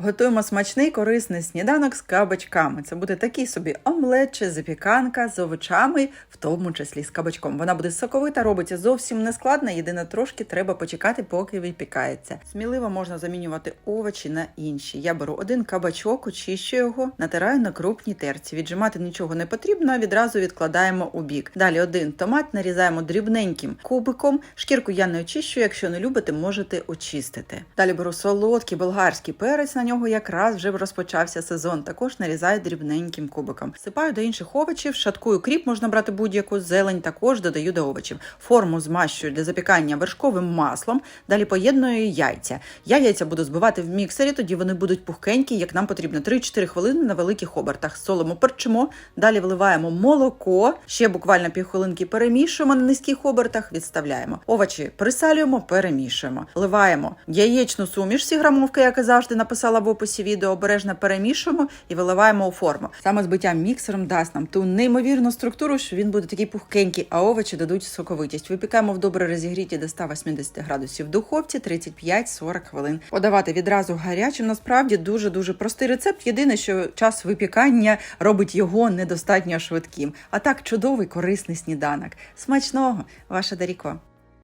Готуємо смачний корисний сніданок з кабачками. Це буде такий собі омлет чи запіканка з овочами, в тому числі з кабачком. Вона буде соковита, робиться зовсім не складно, єдине трошки треба почекати, поки випікається. Сміливо можна замінювати овочі на інші. Я беру один кабачок, очищу його, натираю на крупній терці. Віджимати нічого не потрібно, відразу відкладаємо у бік. Далі один томат нарізаємо дрібненьким кубиком. Шкірку я не очищую, якщо не любите, можете очистити. Далі беру солодкий болгарський перець. На нього якраз вже розпочався сезон. Також нарізаю дрібненьким кубиком. Сипаю до інших овочів, шаткую кріп, можна брати будь-яку зелень, також додаю до овочів. Форму змащую для запікання вершковим маслом. Далі поєдную яйця. Я яйця буду збивати в міксері, тоді вони будуть пухкенькі, як нам потрібно 3-4 хвилини на великих обертах. Солимо, перчимо. Далі вливаємо молоко, ще буквально півхвилинки перемішуємо на низьких обертах, відставляємо. Овочі присалюємо, перемішуємо. Вливаємо яєчну суміш, всі грамовки, як я завжди написала в описі відео, обережно перемішуємо і виливаємо у форму. Саме збиття міксером дасть нам ту неймовірну структуру, що він буде такий пухкенький, а овочі дадуть соковитість. Випікаємо в добре розігріті до 180 градусів в духовці 35-40 хвилин. Подавати відразу гарячим. Насправді дуже дуже простий рецепт. Єдине, що час випікання робить його недостатньо швидким. А так чудовий корисний сніданок. Смачного, ваша Даріко.